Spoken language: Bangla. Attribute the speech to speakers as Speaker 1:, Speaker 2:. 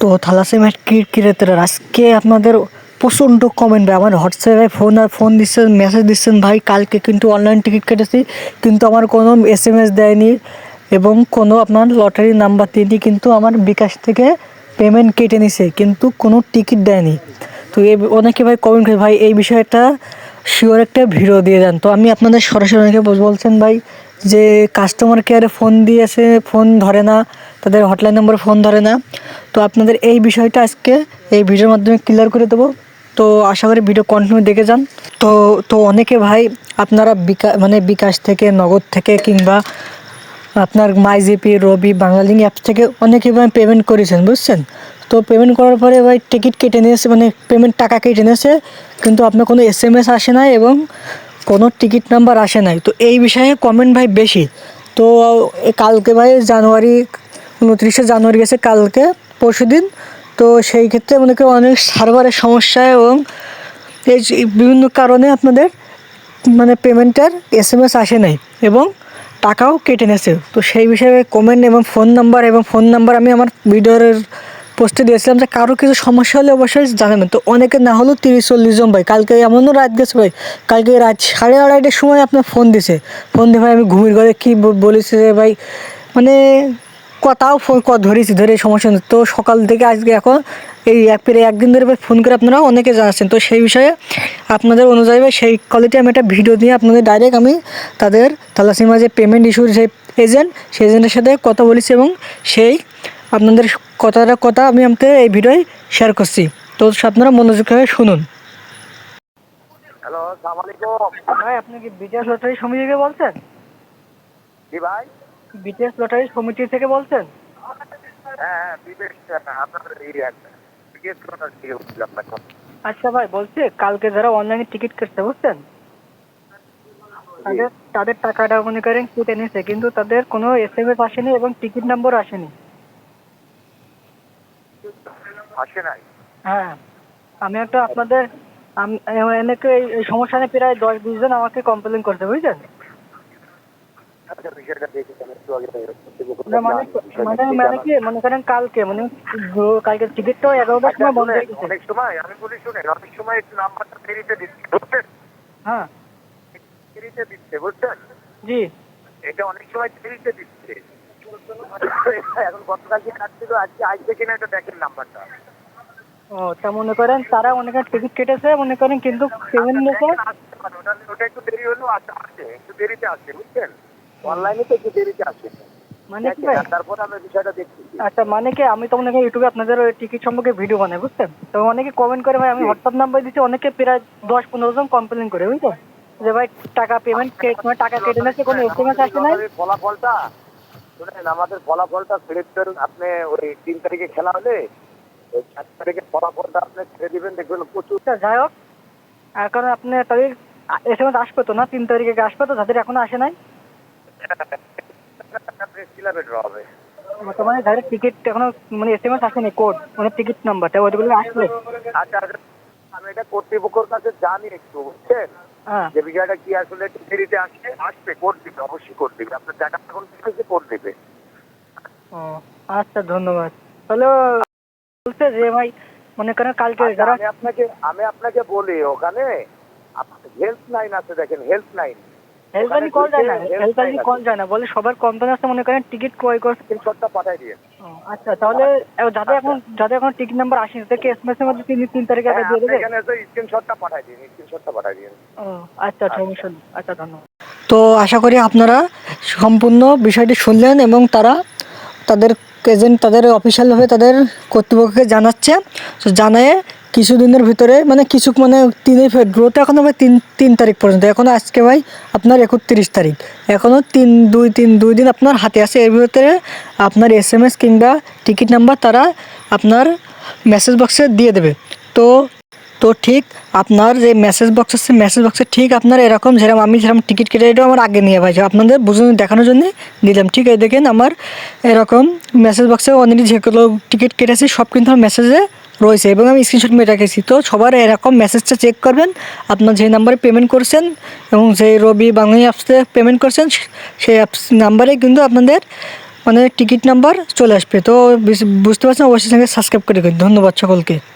Speaker 1: তো থালাসেমিয়া ক্রিকেটার আজকে আপনাদের প্রচণ্ড কমেন্ট ভাই। আমার হোয়াটসঅ্যাপে ফোন আর ফোন দিচ্ছেন মেসেজ দিচ্ছেন ভাই। কালকে কিন্তু অনলাইন টিকিট কেটেছি, কিন্তু আমার কোনো এস এম এস দেয়নি এবং কোনো আপনার লটারি নাম্বার দিইনি কিন্তু আমার বিকাশ থেকে পেমেন্ট কেটে নিছে, কিন্তু কোনো টিকিট দেয়নি। তো এই অনেকে ভাই কমেন্ট করে, ভাই, এই বিষয়টা শিওর একটা ভিডিও দিয়ে দেন। তো আমি আপনাদের সরাসরি অনেকে বল- বলছেন ভাই যে কাস্টমার কেয়ারে ফোন দিয়েছে ফোন ধরে না। তাদের হটলাইন নম্বরে ফোন ধরে না। তো আপনাদের এই বিষয়টা আজকে এই ভিডিওর মাধ্যমে ক্লিয়ার করে দেবো। তো আশা করি ভিডিও কন্টিনিউ দেখে যান। তো তো অনেকে ভাই আপনারা বিকা মানে বিকাশ থেকে, নগদ থেকে কিংবা আপনার মাইজিপি রবি বাংলালিঙ্ক অ্যাপ থেকে অনেকে ভাই পেমেন্ট করেছেন, বুঝছেন? তো পেমেন্ট করার পরে ভাই টিকিট কেটে নিয়েছে মানে পেমেন্ট টাকা কেটে নিয়েছে, কিন্তু আপনার কোনো এস এম এস আসে নাই এবং কোনো টিকিট নাম্বার আসে নাই। তো এই বিষয়ে কমেন্ট ভাই বেশি। তো কালকে ভাই জানুয়ারি উনত্রিশে জানুয়ারি গেছে কালকে, পরশু দিন। তো সেই ক্ষেত্রে করি অনেক সার্ভারের সমস্যা এবং এই বিভিন্ন কারণে আপনাদের মানে পেমেন্টের এস এম এস আসে নাই এবং টাকাও কেটে নিয়েছে। তো সেই বিষয়ে কমেন্ট এবং ফোন নাম্বার এবং ফোন নাম্বার আমি আমার ভিডিওর পোস্টে দিয়েছিলাম যে কারও কিছু সমস্যা হলে অবশ্যই জানাবেন। তো অনেকে না হলেও তিরিশ, চল্লিশ জন ভাই, কালকে এমনও রাত গেছে ভাই, কালকে রাত সাড়ে আড়াইটার সময় আপনার ফোন দিছে। ফোন দিয়ে ভাই আমি ঘুমির ঘরে কী বলেছে যে ভাই মানে কথাও ফোন ধরেছি ধরে সমস্যা তো সকাল থেকে আজকে এখন এই অ্যাপের একদিন ধরে ফোন করে আপনারা অনেকে জানাচ্ছেন। তো সেই বিষয়ে আপনাদের অনুযায়ী সেই কোয়ালিটি আমি একটা ভিডিও দিয়ে আপনাদের ডাইরেক্ট আমি তাদের থালাসিমা যে পেমেন্ট ইস্যুর যে এজেন্ট সেই এজেন্টের সাথে কথা বলেছি এবং সেই আপনাদের কথাটা কথা আমি আপনাদের এই ভিডিওয় শেয়ার করছি। তো আপনারা মনোযোগ হয়ে শুনুন।
Speaker 2: হ্যালো সালাম আলাইকুম।
Speaker 1: ভাই আপনি কি বিটিএস লটারি সমিতি থেকে বলছেন?
Speaker 2: কি ভাই।
Speaker 1: বিটিএস লটারি সমিতি থেকে বলছেন?
Speaker 2: হ্যাঁ
Speaker 1: আচ্ছা ভাই বলছি কালকে যারা অনলাইনে টিকিট কাটছে বুঝছেন? তাদের তাদের টাকাটা মনে করেন কেটে নিয়েছে কিন্তু তাদের কোনো এস এম এস আসেনি এবং টিকিট নম্বর আসেনি।
Speaker 2: আসে নাই?
Speaker 1: হ্যাঁ আমি একটা আপনাদের আম- এনেকে এই- এই সমস্যা নিয়ে প্রায় দশ বিশ জন আমাকে কমপ্লেন করছে বুঝছেন
Speaker 2: অনেক সময় আমি বলি শুনেন অনেক সময় নাম্বারটা দেরিতে দিচ্ছে বুঝছেন?
Speaker 1: হ্যাঁ।
Speaker 2: দেরিতে দিচ্ছে বুঝছেন?
Speaker 1: জি।
Speaker 2: এটা অনেক সময় দেরিতে দিচ্ছে। এখন গতকালকে কাটছিল আজকে আসবে কিনা এটা দেখেন নাম্বারটা।
Speaker 1: ও তা মনে করেন তারা অনেকে টিকিট কেটেছে মনে করেন কিন্তু
Speaker 2: পারে, ওটা একটু দেরি হলেও আসে আসে একটু দেরিতে আসে বুঝছেন? অনলাইনে তো একটু দেরিতে আসে।
Speaker 1: মানে কি ভাই?
Speaker 2: তারপর আমি বিষয়টা দেখছি।
Speaker 1: আচ্ছা মানে কি আমি তো ইউটিউবে আপনাদের ওই টিকিট সম্পর্কে ভিডিও বানাই বুঝছেন? তো অনেকে কমেন্ট করে ভাই আমি হোয়াটসঅ্যাপ নাম্বার দিচ্ছি অনেকে প্রায় দশ পনেরো জন কমপ্লেন করে যে ভাই টাকা পেমেন্ট মানে টাকা কেটে কোনো এস এম এস আসে নাই?
Speaker 2: ফলাফলটা শুনেন আমাদের ফলাফলটা ছেড়ে দিবেন আপনি ওই তিন তারিখে খেলা হলে ওই চার তারিখের ফলাফলটা আপনি ছেড়ে দিবেন দেখবেন প্রচুর।
Speaker 1: আচ্ছা, যাই হোক আর কারণ আপনি তাদের এস এম এস আসবে তো না? তিন তারিখে আসবে তো? যাদের এখনও আসে নাই?
Speaker 2: প্রেস হবে
Speaker 1: যাদের টিকিট এখনও মানে এস এম এস আসেনি কোড মানে টিকিট নাম্বারটা ওইগুলো আসলে
Speaker 2: আচ্ছা আচ্ছা, আমি এটা কর্তৃপক্ষের কাছে জানি একটু বুঝছেন?
Speaker 1: হ্যাঁ।
Speaker 2: যে বিষয়টা কি আসলে দেরিতে আসবে আসবে কোর্ট দিবে অবশ্যই কোর্ট দিবে। আপনার টাকা এখন কিছু কোর্ট দিবে।
Speaker 1: ও আচ্ছা ধন্যবাদ। তাহলে বলছে যে ভাই মনে করেন কালকে
Speaker 2: আচ্ছা,
Speaker 1: যারা
Speaker 2: আমি আপনাকে আমি আপনাকে বলি ওখানে হেল্প লাইন আছে দেখেন হেল্প লাইন
Speaker 1: হেল্পলাইন কল যায় না হেল্পলাইন কল যায় না বলে সবার কমপ্লেন আছে মনে করেন টিকিট ক্রয় করছে
Speaker 2: স্ক্রিনশটটা পাঠাই দিয়ে।
Speaker 1: আচ্ছা তাহলে যাদের এখন যাদের এখন টিকিট নাম্বার আসেনি তাদেরকে এসএমএস এর মধ্যে তিন তিন তারিখে আগে দিয়ে দেবে?
Speaker 2: এখানে স্ক্রিনশটটা পাঠাই দিন স্ক্রিনশটটা পাঠাই দিন
Speaker 1: ও আচ্ছা সমস্যা আচ্ছা ধন্যবাদ। তো আশা করি আপনারা সম্পূর্ণ বিষয়টি শুনলেন এবং তারা তাদের এজেন্ট তাদের অফিসিয়ালভাবে তাদের কর্তৃপক্ষকে জানাচ্ছে। তো জানায় কিছুদিনের ভিতরে মানে কিছু মানে তিনই ফেব্রুয়ারি তো এখনও ভাই তিন তিন তারিখ পর্যন্ত। এখনও আজকে ভাই আপনার একত্রিশ তারিখ। এখনও তিন, দুই তিন, দুই দিন আপনার হাতে আছে। এর ভিতরে আপনার এস এম এস কিংবা টিকিট নাম্বার তারা আপনার মেসেজ বক্সে দিয়ে দেবে। তো তো ঠিক আপনার যে মেসেজ বক্স আছে মেসেজ বক্সে ঠিক আপনার এরকম যেরকম আমি যেরকম টিকিট কেটে এটাও আমার আগে নিয়ে ভাই, আপনাদের বুঝুন দেখানোর জন্য দিলাম। ঠিক আছে দেখেন আমার এরকম মেসেজ বক্সে অলরেডি যেগুলো টিকিট কেটেছি, সব কিন্তু আমার মেসেজে রয়েছে এবং আমি স্ক্রিনশট মেয়ে রেখেছি। তো সবার এরকম মেসেজটা চেক করবেন। আপনার যে নাম্বারে পেমেন্ট করছেন এবং যে রবি বাংলা অ্যাপসে পেমেন্ট করছেন সেই অ্যাপস নাম্বারে কিন্তু আপনাদের মানে টিকিট নাম্বার চলে আসবে। তো বুঝ- বুঝতে পারছেন? অবশ্যই সঙ্গে সাবস্ক্রাইব করে ধন্যবাদ সকলকে।